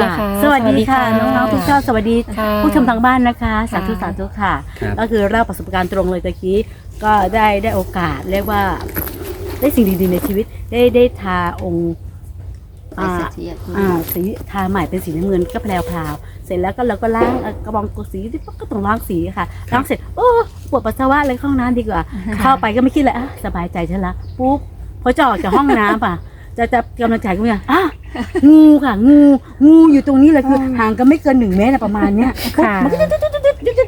ค่ะสวัสดีค่ะสวัสดีค่ะน้องๆทุกท่านสวัสดีค่ะ ผู้ชมทางบ้านนะคะ สาธุค่ะสาธุค่ะ ครับ ก็คือเล่าประสบการณ์ตรงเลยตะกี้ ก็ได้ได้โอกาสเรียกว่า ได้สิ่งดีๆในชีวิตได้ได้ทาองค์อ่าอ่าสีทาใหม่เป็นสีน้ำเงินก็แพรวพราวๆเสร็จแล้วก็เราก็ล้างเอ่อกระบองกสีที่ก็ต้องล้างสีค่ะล้างเสร็จโอ้ปวดปัสสาวะเลยเข้าห้องน้ำดีกว่า เข้าไปก็ไม่คิดเลยอะสบายใจฉันละปุ๊บพอจะออกจากห้องน้ำอะ จะจะกำลังใจก็เนี่ยอะงูค่ะ งูงูอยู่ตรงนี้เลยคือห่างกันไม่เกินหนึ่งเมตรอะประมาณเนี้ยปุ๊บค่ะมันก็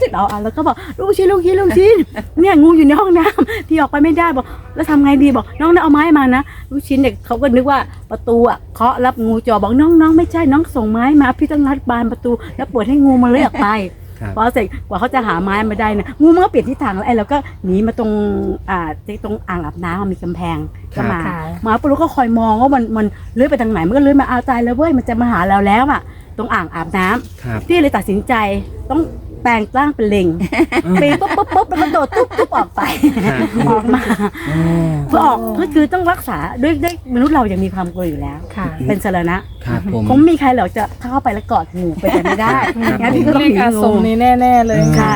จะเอาอะแล้วก็บอกลูกชิ้นลูกชิ้นลูกชิ้นเนี่ยงูอยู่ในห้องน้ำพี่ออกไปไม่ได้บอก แล้วทำไงดีบอก น้องเอาไม้มานะลูกชิ้นเด็กเขาก็นึกว่าประตูอะเคาะรับงูจอบอกน้องน้องไม่ใช่น้องส่งไม้มาพี่ต้องงัดบานประตู แล้วเปิดให้งูมันเลื้อยออกไปครับ พอเสร็จกว่าเขาจะหาไม้มาได้นะงูมันก็เปลี่ยนทิศทางแล้วไอ้เราก็หนีมาตรงอ่าที่ตรงอ่างอาบน้ำมันมีกำแพงก็มาค่ะหมาปุ๊บก็คอยมองว่ามันมันเลื้อยไปทางไหนมันก็เลื้อยมาเอาตายแล้วเว้ยมันจะมาหาเราแล้วอะตรงอ่างอาบน้ำครับพี่เลยตัดสินใจต้อง แปลงร่างเป็นลิงปีนปุ๊บปุ๊บปุ๊บแล้วก็โดดตุ๊บตุ๊บออกไปครับออกมาเพื่อออกก็คือต้องรักษาด้วยด้วยมนุษย์เรายังมีความกลัวอยู่แล้วค่ะเป็นสารณะครับผมคงไม่มีใครหรอกจะเข้าไปแล้วกอดงูไปแต่ไม่ได้ครับงั้นพี่ก็ต้องเรียหกนีอาสงูมนี้แน่ๆเลยใช่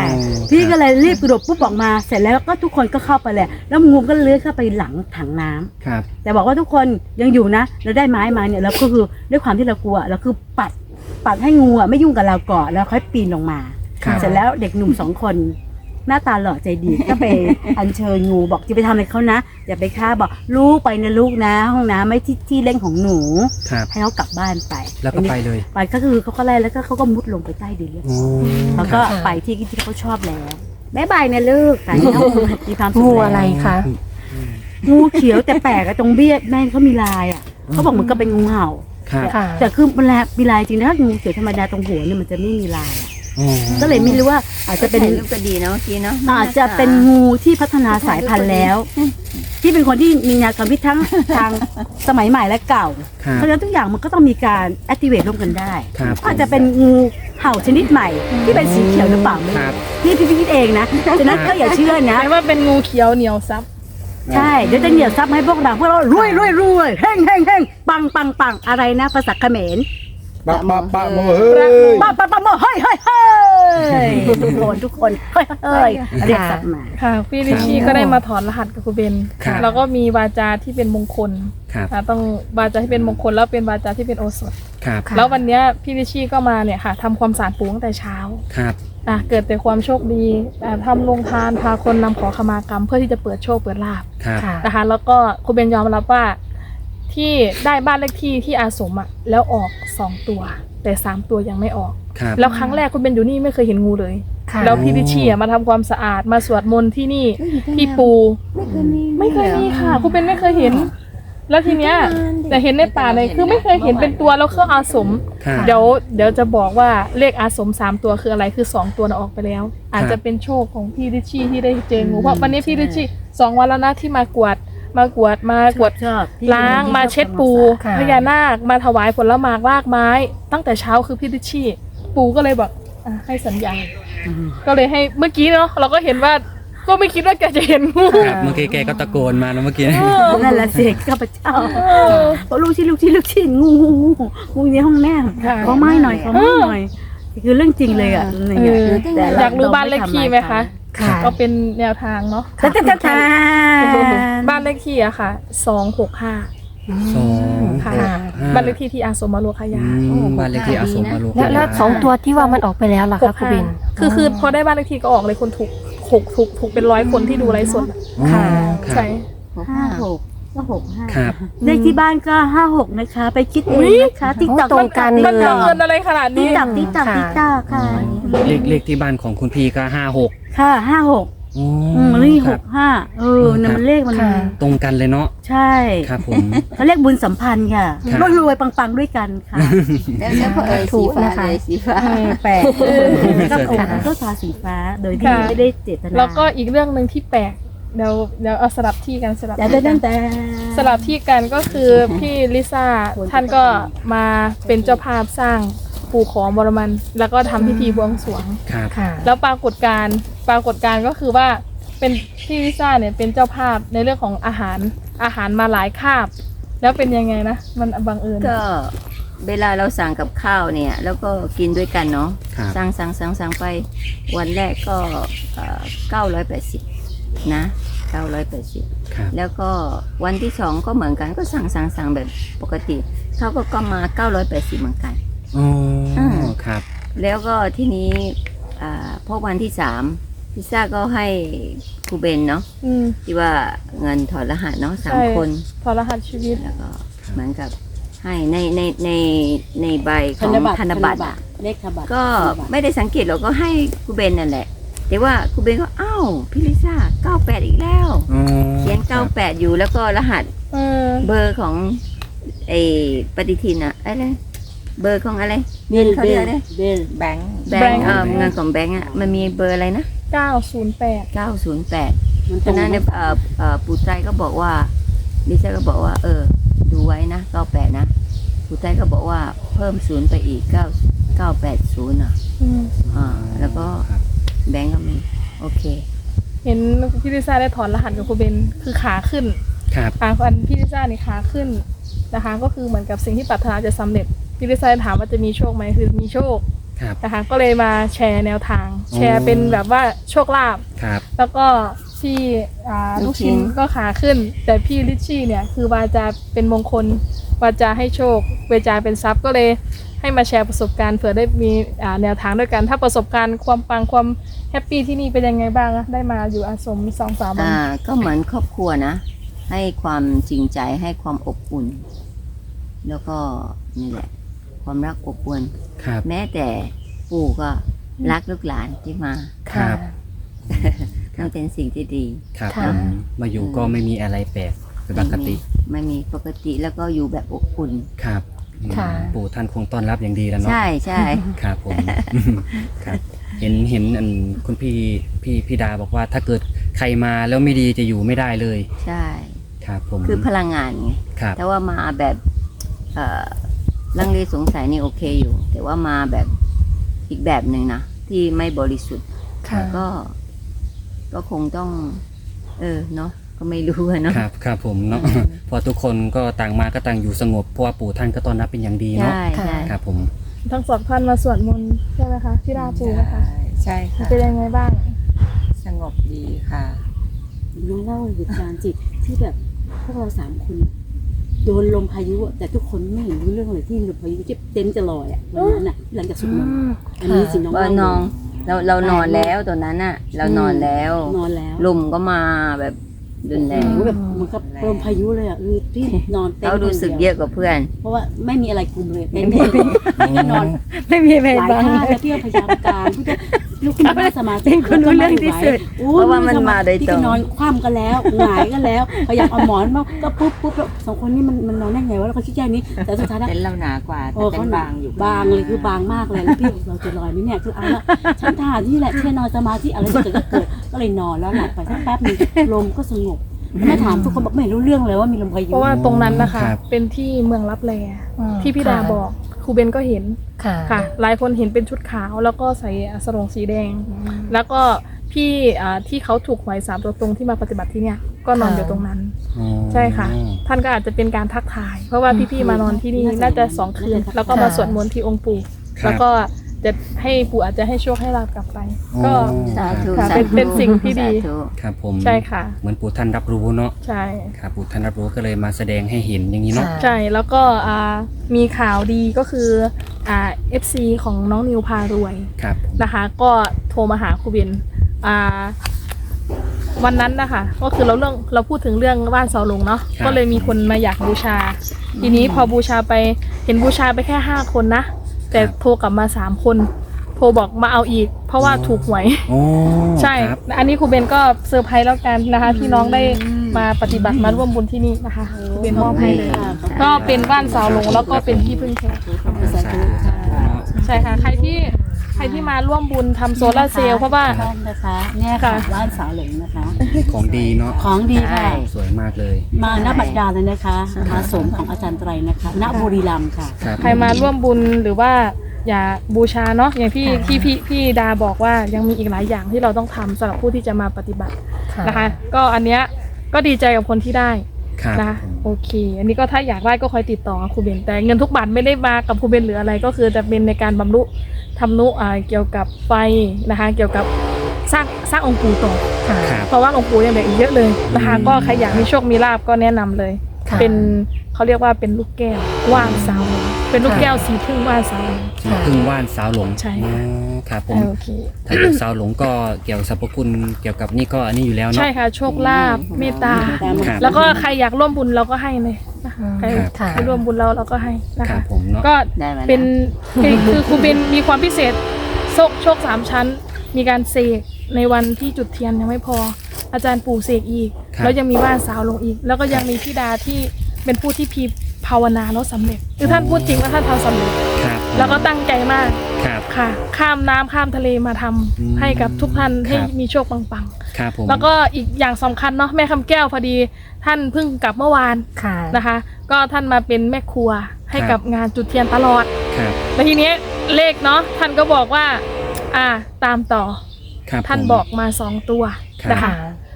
พี่ก็เลยรีบกระโดดปุ๊บออกมาเสร็จแล้วก็ทุกคนก็เข้าไปเลยแล้วงูก็เลื้อยเข้าไปหลังถังน้ำครับแต่แต่บอกว่าทุกคนยังอยู่นะเราได้ไม้มาเนี่ยเราก็คือด้วยความที่เรากลัวเราคือปัดปัดให้งูอะไม่ยุ่งกับเราก่อนแล้วค่อยปีนลงมาครับ เสร็จแล้วเด็กหนุ่มสองคน หน้าตาหล่อใจดีก็ไปอัญเชิญงูบอกจะไปทำอะไรเขานะอย่าไปฆ่าบอกลูกไปนะลูกนะห้องน้ำไม่ที่ที่เล่นของหนู ครับให้เขากลับบ้านไปแล้วก็ไปเลยไปก็คือเขาก็ไล่แล้วก็เขาก็มุดลงไปใต้ดินเรียบโอ้ร้อยแล้วก็ค่ะไปที่ที่เขาชอบแล้วบ๊ายบายนะลูกแต่น้องมีความสุขงูแล้วอะไรคะ งูเขียวแต่แปลกอะตรงเบี้ยแม่งเขามีลายอะเขาบอกมันก็เป็นงูเห่า ครับ ค่ะ แต่คือมันแลมีลายจริงนะถ้างูเขียวธรรมดาตรงหัวเนี่ยมันจะไม่มีลายอะ โอ้ก็เลยไม่รู้ว่าอาจจะเป็นถ่ายรูปก็ดีเนาะเมื่อกี้เนาะอาจจะเป็นงูที่พัฒนาสายพันธุ์แล้ว ที่เป็นคนที่มีแนวความคิดทั้ง ทางสมัยใหม่และเก่า ครับเพราะฉะนั้นทุกอย่างมันก็ต้องมีการ activate ร่วมกันได้ ครับอาจจะเป็นงูเห่าชนิดใหม่ ที่เป็นสีเขียวหรือเปล่าไม่ครัรู้บพี่พี่คิดเองนะฉะนั้นก็อย่าเชื่อนะไม่ว่าเป็นงูเขียวเหนียวซับ ใช่เดี๋ยวจะเหนียวซับให้พวกเราพวกเรารวยรวยรวยเฮงเฮงเฮงปังปังปังอะไรนะ ภาษาเขมร ปะปะปะโมเฮ้ยปังปังปังเฮ้ยเฮ้ยเฮ้ยทุกคนทุกคนเฮ้ยเฮ้ยเรียกสับมาค่ะพี่ลิชชี่ก็ได้มาถอนรหัสกับครูเบนครับแล้วก็มีวาจาที่เป็นมงคลครับอ่าต้องวาจาที่เป็นมงคลแล้วเป็นวาจาที่เป็นโอสถ ครับค่ะแล้ววันเนี้ยพี่ลิชชี่ก็มาเนี่ยค่ะทำความสะอาดปูตั้งแต่เช้าครับ อะเกิดแต่ความโชคดีอ่าทำลงทานพาคนนำขอขมากรรม เพื่อที่จะเปิดโชคเปิดลาภครับค่ะนะคะแล้วก็ครูเบนยอมรับว่า ที่ได้บ้านเลขที่ที่อาสมอะแล้วออกสองตัว แต่สามตัวยังไม่ออก ครับ แล้วครั้งแรกคุณเบนอยู่นี่ไม่เคยเห็นงูเลย ค่ะแล้วพี่ลิชชี่อะมาทำความสะอาดมาสวดมนต์ที่นี่ที่ปู ไม่เคยมี ไม่เคยมีค่ะคุณเบนไม่เคยเห็น แล้วทีเนี้ยแต่เห็นในป่าเนี่ยคือไม่เคยเห็นเป็นตัวแล้วเครื่องอาสม ครับ เดี๋ยวเดี๋ยวจะบอกว่าเลขอาสมสามตัวคืออะไรคือสองตัวน่ะออกไปแล้ว อาจจะเป็นโชคของพี่ลิชชี่ที่ได้เจองูเพราะวันนี้พี่ลิชชี่สองวันแล้วนะที่มากวาด มากวาดมากวาดชอบพี่ล้างมาเช็ดปูค่ะพญานาคมาถวายผลไม้รากไม้ ตั้งแต่เช้าคือพี่ลิชชี่ ปูก็เลยบอกอะให้สัญญาณอืมก็เลยให้เมื่อกี้เนาะเราก็เห็นว่าก็ไม่คิดว่าแกจะเห็นงูครับเมื่อกี้แกก็ตะโกนมาแล้วเมื่อกี้นั่นแหละเสกข้าพเจ้าเพราะลูกชิ้นลูกชิ้นลูกชิ้นงูงูงูงูในห้องแม่ค่ะขอไม้หน่อยขอไม้หน่อย คือเรื่องจริงเลยอะอะไรเงี้ยเออแต่เอยากรู้บ้านเลขที่ไหมคะ ค่ะ ก็เป็นแนวทางเนาะแต่แต่แต่แต่บ้านเลขที่อะค่ะสองหกห้าสองค่ะหกห้บ้านเลขที่ที่อาสมมาลัวขยาอืมบ้านเลขที่อาสมอโลแล้วแล้วสองตัวที่ว่ามันออกไปแล้วล่ะหคะกครูห้าเบนคือคือพอได้บ้านเลขที่ก็ออกเลยคนถูกถูกถูกถูกเป็นร้อยคนที่ดูไลฟ์สดอะค่ะ ใช่ห้าหกก็หกห้าครับ เลขที่บ้านก็ห้าหกนะคะ ไปคิดเองนะคะ ติ๊กตอกตรงกันมันเลบัยงเอิญอะไรขนาดติ๊นี้ กตอกติ๊กตอกค่ะติ๊กตอกค่ะ เลขเลขที่บ้านของคุณพี่ก็ห้าหกค่ะห้าหกอ๋ออืมเลขคหรับกห้าเออนั่นมันเลขมันค่ะ ตรงกันเลยเนาะใช่ครับผม เขาเรียกบุญสัมพันธ์ค่ะครับรวยๆปังๆด้วยกันค่ะแล้วแล้วก็เอ่ยถูสีกฟ้านะคะเลยสีฟ้าเออแปลก ก็คงค่ะก็ทาสีฟ้าโดยที่ไม่ได้เจตนาแล้วก็อีกเรื่องหนึ่งที่แปลกเดี๋ยวเดี๋ยวเอาสลับที่กันสลับแต่ที่แต่กันแต่ สลับที่กันก็คือพี่ลิซ่าท่านก็มาเป็นเจ้าภาพสร้าง ปู่ของบรมัน แล้วก็ทำพิธีบวงสรวง ครับ ค่ะ แล้วปรากฏการณ์ปรากฏการณ์ก็คือว่าเป็นพี่ลิซ่าเนี่ยเป็นเจ้าภาพในเรื่องของอาหารอาหารมาหลายคาบ แล้วเป็นยังไงนะ มันบังเอิญ ก็เวลาเราสั่งกับข้าวเนี่ย แล้วก็กินด้วยกันเนาะครับ สั่งสั่งสั่งสั่งไปวันแรกก็เก้าร้อยแปดสิบนะเก้าร้อยแปดสิบครับ แล้วก็วันที่สองก็เหมือนกันก็สั่งสั่งสั่งแบบปกติเขาก็ก็มาเก้าร้อยแปดสิบเหมือนกัน อ๋ออ่าครับ แล้วก็ที่นี้อ่าพอวันที่สามพิซซ่าก็ให้ครูเบนเนาะอืมที่ว่าเงินถอดรหัสเนาะสามใช่คนพอรหัสชีวิต แล้วก็เหมือนกับให้ในในในในใบขธองนบัตรธนบัตรอะ เลขธนบัตรก็ไม่ได้สังเกตหรอกก็ให้ครูเบนนั่นแหละ แต่ว่าครูเบนก็อ้าวพี่ลิซ่า98 อีกแล้ว อ๋อเขียนครับ98 อยู่แล้วก็รหัสเออเบอร์ของไอ้ปฏิทินอะอะไร เบอร์ของอะไรเบลเขาเบเรียกลอะไร เบลแบงค์แบงค์เออเงินของแบงค์อะมันมีเบอร์อะไรนะ 908 908มันตฉะรงนั้นเนี่ยเอ่อเอ่อปู่ใจก็บอกว่าลิซ่าก็บอกว่า เออ ดูไว้นะ98นะปู่ใจก็บอกว่าเพิ่มศูนย์ไปอีก9 980อะอืมอ่าแล้วก็ครับแบงก์ก็มีโอเค เห็นพี่ลิซ่าได้ถอนรหัสกับครูเบนคือขาขึ้นครับ ขาอันพี่ลิซ่านี่ขาขึ้นนะคะ ก็คือเหมือนกับสิ่งที่ปรารถนาจะสำเร็จ พี่ลิซ่าถามว่าจะมีโชคไหมคือมีโชคครับ นะคะก็เลยมาแชร์แนวทาง แชร์อ๋อเป็นแบบว่าโชคลาภครับ แล้วก็ที่อ่าลูลูกกชิ้ชิ้นนก็ขาขึ้น แต่พี่ลิชชี่เนี่ยคือวาจาเป็นมงคลวาจาให้โชคเวจาเป็นทรัพย์ก็เลยให้มาแชร์ประสบการณ์เผื่อได้มีอ่าแนวทางด้วยกัน ถ้าประสบการณ์ความปังความแฮปปี้ที่นี่เป็นยังไงบ้างอะได้มาอยู่อาสมสองสามวันอ่าก็เหมือนครอบครัวนะ ให้ความจริงใจให้ความอบอุ่น แล้วก็นี่แหละ ความรักอบอุ่นครับ แม้แต่ปู่ก็รักลูกหลานที่มาครับ มันเป็นสิ่งที่ดี ครับค่ะ ผมมาอยู่ก็ไม่มีอะไรแปลกเป็นปกติไม่มีปกติแล้วก็อยู่แบบอบอุ่น ครับอืมค่ะ ปู่ท่านคงต้อนรับอย่างดีแล้วเนาะ ใช่ใช่ครับผม ครับ เห็นเห็นอันคุณพี่พี่พี่ดาบอกว่าถ้าเกิดใครมาแล้วไม่ดีจะอยู่ไม่ได้เลย ใช่ ครับผมคือพลังงานไง ครับ แต่ว่ามาแบบเอ่อ ลังเลสงสัยนี่โอเคอยู่ แต่ว่ามาแบบอีกแบบหนึ่งนะ ที่ไม่บริสุทธิ์ค่ะก็ ก็คงต้อง เออเนาะก็ไม่รู้อะเนาะครับครับผมเนาะพอทุกคนก็ต่างมาก็ต่างอยู่สงบเพราะว่าปู่ท่านก็ต้อนรับเป็นอย่างดีเนาะใช่ใช่ครับผมทั้งสองท่านมาสวดมนต์ใช่ไหมคะที่ราปูนะคะใช่ค่ะเป็นยังไงบ้าง สงบดีค่ะน้องเล่าเหตุการณ์จิที่แบบพวกเราสามคน โดนลมพายุอะแต่ทุกคนไม่เห็นรู้เรื่องเลยที่ลมพายุที่เต็นท์จะลอยอะวันนั้นอะหลังจากสุดมนต์อันนี้สิน้องว่าเล่าน้อง เราเรานอนแล้วตอนนั้นอะเรานอนแล้ว นอนแล้ว ลมก็มาแบบ รุนแรงโอ้โหแบบเหมันกับลมพายุเลยอะคือที่นอนเต็นเราท์รู้สึกเยอะกว่าเพื่อน เพราะว่าไม่มีอะไรคุมเลยเต็นท์อ๋อนอนไม่มีอะไรหลายบ้างท่าแล้วที่พยายามการเพื่อจะลุกขึ้นมานั่งสมาธิเป็นคนรู้เรื่องที่สุดโอ้เพราะว่ามันมาโดยตรงที่จะนอนคว่ำกันแล้วหงายกันแล้วพยายามเอาหมอนมาก็ปุ๊บปุ๊บแล้วสองคนนี้มันมันนอนได้ไงวะแล้วก็คิดแค่นี้แต่สุดท้ายแล้วเต็นท์เราหนากว่าแต่โอ้เต็เขานท์หนับางอยู่บางเลยคือบางมากเลยแล้วพี่เราจะลอยไหมเนี่ยคือเอาละฉันทหารที่แหละที่นอนสมาธิอะไรจะเกิด ก็เกิดก็เลยนอนแล้วหลับไปสักแป๊บนึงลมก็สงบแม่ถามทุกคนบอกไม่รู้เรื่องเลยว่ามีลมพายุเพราะว่าตรงนั้นนะคะ ครับเป็นที่เมืองรับแลอืมที่พี่ดาค่ะ บอกครูเบนก็เห็นค่ะค่ะ หลายคนเห็นเป็นชุดขาว แล้วก็ใส่สรงสีแดง แล้วก็พี่อ่าที่เขาถูกหวยสามตัวตรงที่มาปฏิบัติที่เนี่ยก็นอนอยู่ตรงนั้น อ๋อใช่ค่ะ ท่านก็อาจจะเป็นการทักทาย เพราะว่าพี่ๆมานอนที่นี่น่าจะสองคืน แล้วก็มาสวดมนต์ที่องค์ปู่ ครับ แล้วก็ จะให้ปู่อาจจะให้โชคให้ลาบกลับไป อ๋อ ก็ สาธุค่ะสาเป็นธุเป็นสิ่งที่ดี สาธุครับผมใช่ค่ะ เหมือนปู่ท่านรับรู้เนาะใช่ ครับปู่ท่านรับรู้ก็เลยมาแสดงให้เห็นอย่างนี้เนาะค่ะใช่แล้วก็อ่ามีข่าวดีก็คืออ่า FC ของน้องนิวพารวยครับผมนะคะ ก็โทรมาหาครูเบนอ่าวันนั้นนะคะ ก็คือเราเรื่องเราพูดถึงเรื่องบ้านเสาหลงเนาะก็เลยมีคนมาอยากบูชา ทีนี้พอบูชาไปเห็นบูชาไปแค่ห้าคนนะ แต่โทรกลับมาสามคน โทรบอกมาเอาอีก เพราะว่าถูกหวย โอ้ใช่ ครับอันนี้ครูเบนก็เซอร์ไพรส์แล้วกันนะคะที่น้องได้มาปฏิบัติมาร่วมบุญที่นี่นะคะครูเบนมอบให้เลยก็เป็นบ้านสาวหลงแล้วก็เป็นที่พึ่งแท้สาธุสาธุเนาะใช่ค่ะ ใครที่ใค รที่มาร่วมบุญทำโซลาร์เซลล์เพราะว่า บ้านนะคะ เนี่ยค่ะค่ะ บ้านสาวหลงนะคะ ของดีเนาะของดีค่ะ สวยมากเลย มาณบัดดาลเลยนะคะอาสมของอาจารย์ไตรนะคะณบุรีรัมย์ค่ะ ครับใครมาร่วมบุญหรือว่าอย่าบูชาเนาะอย่างที่ที่พี่พี่ดาบอกว่ายังมีอีกหลายอย่างที่เราต้องทำสำหรับผู้ที่จะมาปฏิบัติค่ะนะคะ ก็อันเนี้ยก็ดีใจกับคนที่ได้ครับนะผมโอเค อันนี้ก็ถ้าอยากได้ก็คอยติดต่อครูเบนแต่เงินทุกบาทไม่ได้มากับครูเบนหรืออะไรก็คือจะเป็นในการบำรุ ทำนุอ่าเกี่ยวกับไฟนะคะ เกี่ยวกับสร้างสร้างองค์ปู่ต่อค่ะครับเพราะว่าองค์ปู่ยังเหลืออีกเยอะเลยนะคะอืมก็ใครอยากมีโชคมีลาบก็แนะนำเลยค่ะเป็นเขาเรียกว่าเป็นลูกแก้วว่านสาวหลงเป็นลูกค่ะแก้วสีพึ่งว่านสาวหลงพึ่งว่านสาวหลงใช่อ๋ค่ะอครับผมโอเคถ้าเป็นสาวหลงก็เกี่ยวกับสรรพคุณเกี่ยวกับนี่ก็อันนี้อยู่แล้วเนาะใช่ค่ะโชคลาภเมตตาครับแล้วก็ใครอยากร่วมบุญเราก็ให้เลยนะคะ ใครครับค่ะใครร่วมบุญเราเราก็ให้นะครัคะ บผมเนาะ ก็ได้มาเป็นคือคือครูเบนมีความพิเศษโชคโชคสามชั้น มีการเสกในวันที่จุดเทียนยังไม่พอ อาจารย์ปู่เสกอีก ครับ แล้วยังมีว่านสาวลงอีก แล้วก็ยังมีพี่ดาที่เป็นผู้ที่พีภาวนาแล้วสำเร็จคือท่านพูดจริงว่าท่านทำสำเร็จครับ แล้วก็ตั้งใจมากครับ ค่ะ ข้ามน้ำข้ามทะเลมาทำอืมให้กับทุกท่านให้ครับ มีโชคปังครับผม ๆ แล้วก็อีกอย่างสำคัญเนาะแม่คำแก้วพอดี ท่านเพิ่งกลับเมื่อวานค่ะ นะคะ ก็ท่านมาเป็นแม่ครัวให้ครับ กับงานจุดเทียนตลอด ครับแล้วทีเนี้ยเลขเนาะท่านก็บอกว่า อ่าตามต่อครับท่านผม บอกมาสองตัวครับ นะคะ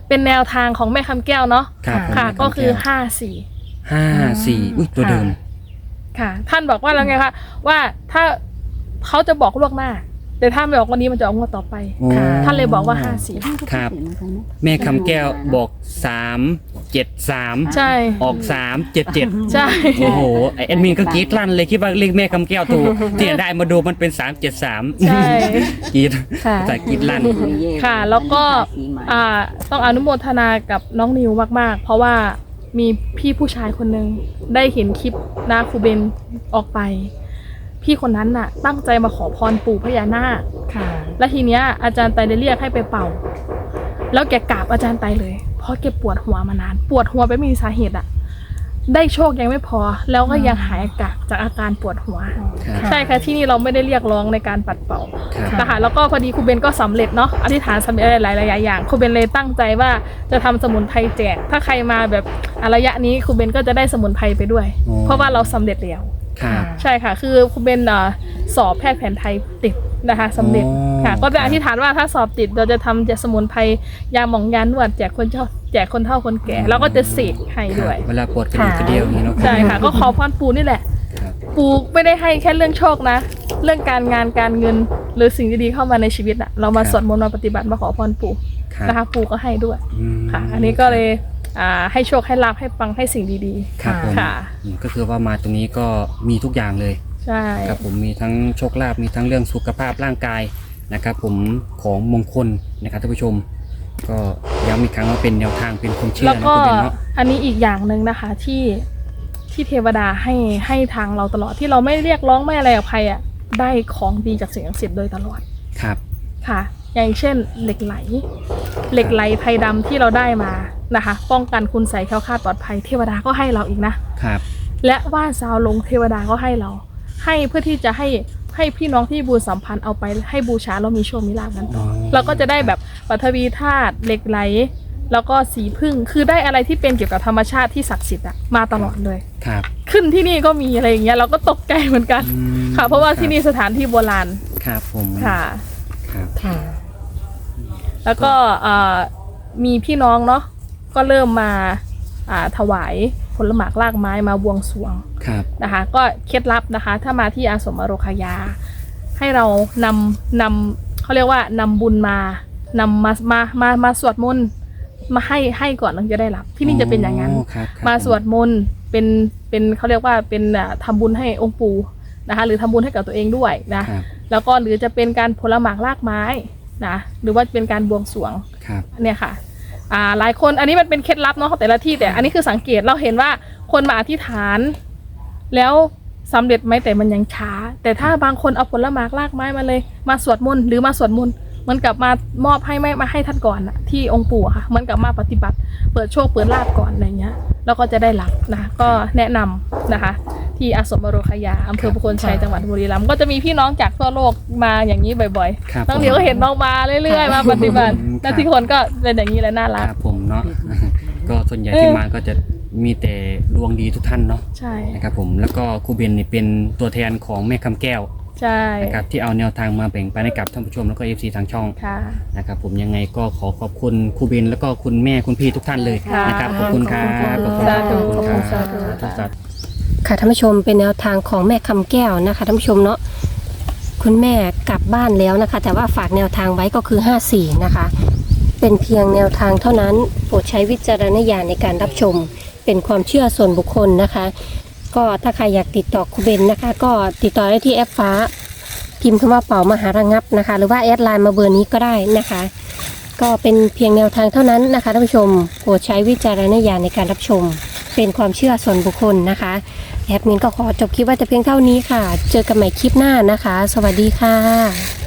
เป็นแนวทางของแม่คำแก้วเนาะครับผมค่ะแม่ำก็คือแวห้าสี่ห้าสี่อุ้ยตัวเดิม ค่ะ ท่านบอกว่าแล้วไงคะว่าถ้าเขาจะบอกล่วงหน้า แต่ถ้าไม่ออกวันนี้มันจะออกงวดต่อไปโอ้ท่านเลยบอกว่าห้าสี่ครับ แม่คำแก้วบอกสามเจ็ดสามใช่ออกสามเจ็ดเจ็ดใช่ โอ้โหไอแอดมินก็กรีดลั่นเลยคิดว่าเลขแม่คำแก้วถูกเนี่ยได้มาดูมันเป็นสามเจ็ดสามใช่ กรีดค่ะ แต่กรีดลั่น ค่ะแล้วก็ อ่า ต้องอนุโมทนากับน้องนิวมากๆ เพราะว่า มีพี่ผู้ชายคนหนึ่งได้เห็นคลิปนาครูเบนออกไป พี่คนนั้นน่ะ ตั้งใจมาขอพรปู่พญานาคค่ะ แล้วทีเนี้ยอาจารย์ไตได้เรียกให้ไปเป่า แล้วแกกราบอาจารย์ไตเลย เพราะแกปวดหัวมานาน ปวดหัวไปไม่มีสาเหตุอะ ได้โชคยังไม่พอ แล้วก็ยังหายอากาศจากอาการปวดหัวครับใช่ค่ะที่นี่เราไม่ได้เรียกร้องในการปัดเป่าครับนะคะแล้วก็พอดีครูเบนก็สำเร็จเนาะอธิษฐานสำเร็จหลายๆอย่างครูเบนเลยตั้งใจว่าจะทำสมุนไพรแจก ถ้าใครมาแบบอะระยะนี้ครูเบนก็จะได้สมุนไพรไปด้วยอ๋อเพราะว่าเราสำเร็จแล้วครับใช่ค่ะ คือครูเบนอะสอบแพทย์แผนไทยติดนะคะสำเร็จอ๋อค่ะ ก็จะครับอธิษฐานว่าถ้าสอบติดเราจะทำแจกสมุนไพรยาหมองยานวดแจกคนเฒ่า แจกคนเฒ่าคนแก่แล้วก็จะเสกให้ครับด้วย เวลาปวดกระดูกกระเดียวอย่างนี้เนาะใช่ค่ะ ก็ขอพรปู่นี่แหละ ครับปู่ไม่ได้ให้แค่เรื่องโชคนะ เรื่องการงานการเงินหรือสิ่งดีๆเข้ามาในชีวิตอะเรามาครับสวดมนต์มาปฏิบัติมาขอพรปู่ครับนะคะปู่ก็ให้ด้วยอืมค่ะ อันนี้ก็เลยอ่าให้โชคให้ลาภให้ปังให้สิ่งดีครับผมค่ะ อืมก็คือว่ามาตรงนี้ก็มีทุกอย่างเลยๆใช่ ครับผมมีทั้งโชคลาภมีทั้งเรื่องสุขภาพร่างกายนะครับผมของมงคลนะครับท่านผู้ชม ก็ย้ำอีกครั้งว่าเป็นแนวทางเป็นความเชื่อแล้วนะก็คุณเบนเนาะอันนี้อีกอย่างหนึ่งนะคะที่ที่เทวดาให้ให้ทางเราตลอดที่เราไม่เรียกร้องไม่อะไรกับใครอะได้ของดีจากสิ่งศักดิ์สิทธิ์โดยตลอดครับ ค่ะ อย่างเช่นเหล็กไหล เหล็กไหลไพรดำที่เราได้มานะคะ ป้องกันคุณใส่แคล้วคลาดปลอดภัยเทวดาก็ให้เราอีกนะ ครับ และว่านซาวลงเทวดาก็ให้เรา ให้เพื่อที่จะให้ ให้พี่น้องที่บูชาสัมพันธ์เอาไปให้บูชาแล้วมีโชคมีลาภกันต่อออเราก็จะได้แบบปัทวีธาตุเหล็กไหล แล้วก็สีพึ่งคือได้อะไรที่เป็นเกี่ยวกับธรรมชาติที่ศักดิ์สิทธิ์อะมาตลอดเลย ครับ ขึ้นที่นี่ก็มีอะไรอย่างเงี้ยเราก็ตกใจเหมือนกัน อืมค่ะ เพราะว่าที่นี่สถานที่โบราณครับผมค่ะ ครับ ค่ะ แล้วก็อ่ามีพี่น้องเนาะก็เริ่มมาอ่าถวาย ผลหมากลากไม้มาบวงสรวงครับนะคะ ก็เคล็ดลับนะคะ ถ้ามาที่อาสมอโรคยา ให้เรานำนำเขาเรียกว่านำบุญมานำมามามามาสวดมนต์มาให้ให้ก่อนถึงจะได้รับ ที่นี่จะเป็นอย่างนั้น มาสวดมนต์เป็นเป็นเขาเรียกว่าเป็นอ่าทำบุญให้องค์ปู่นะคะ หรือทำบุญให้กับตัวเองด้วยนะแล้วก็หรือจะเป็นการผลหมากลากไม้นะหรือว่าเป็นการบวงสรวงเนี่ยค่ะ อ่าหลายคนอันนี้มันเป็นเคล็ดลับเนาะของแต่ละที่แต่อันนี้คือสังเกตเราเห็นว่าคนมาอธิษฐาน แล้วสำเร็จไหมแต่มันยังช้า แต่ถ้าบางคนเอาผลไม้ลากไม้มาเลย มาสวดมนต์หรือมาสวดมนต์มันกลับมามอบให้ไม่มาให้ท่านก่อนอะที่องค์ปู่ค่ะเหมันกลับมาปฏิบัติ เปิดโชคเปิดลาบก่อนอะไรเงี้ยแล้วก็จะได้รับนะก็แนะนำนะคะ ที่อาสมบรคยาอำเภอประโคนชัยจังหวัดบุรีรัมย์ก็จะมีพี่น้องจากทั่วโลกมาอย่างนี้บ่อยครับๆน้องเดียวก็เห็นน้องมาเรื่อยๆมาปฏิบัติอืมแล้วที่คนก็เป็นอย่างนี้แหละน่าครักรับผมเนาะ ก็ส่วนใหญ่เออที่มาก็จะมีแต่ดวงดีทุกท่านเนาะใช่นะครับผมแล้วก็ครูเบนนี่เป็นตัวแทนของแม่คำแก้วใช่นะครับที่เอาแนวทางมาแบ่งปันให้กับท่านผู้ชมแล้วก็เอฟซีทางช่องค่ะ นะครับผมยังไงก็ขอขอบคุณครูเบนแล้วก็คุณแม่คุณพี่ทุกท่านเลยค่ะนะครับขอบคุณครับขอบคุณขอบคุณขอบคุณครับสาธุ สาธุสาธุ ค่ะท่านผู้ชมเป็นแนวทางของแม่คำแก้วนะคะท่านผู้ชมเนาะคุณแม่กลับบ้านแล้วนะคะ แต่ว่าฝากแนวทางไว้ก็คือ 54 นะคะ เป็นเพียงแนวทางเท่านั้นโปรดใช้วิจารณญาณในการรับชมเป็นความเชื่อส่วนบุคคลนะคะ ก็ถ้าใครอยากติดต่อครูเบนนะคะ ก็ติดต่อได้ที่แอปฟ้า พิมพ์คำว่าเป่ามหาระงับนะคะ หรือว่าแอดไลน์มาเบอร์นี้ก็ได้นะคะ ก็เป็นเพียงแนวทางเท่านั้นนะคะท่านผู้ชมโปรดใช้วิจารณญาณในการรับชม เป็นความเชื่อส่วนบุคคลนะคะ แอดมินก็ขอจบคลิปไว้แต่เพียงเท่านี้ค่ะ เจอกันใหม่คลิปหน้านะคะ สวัสดีค่ะ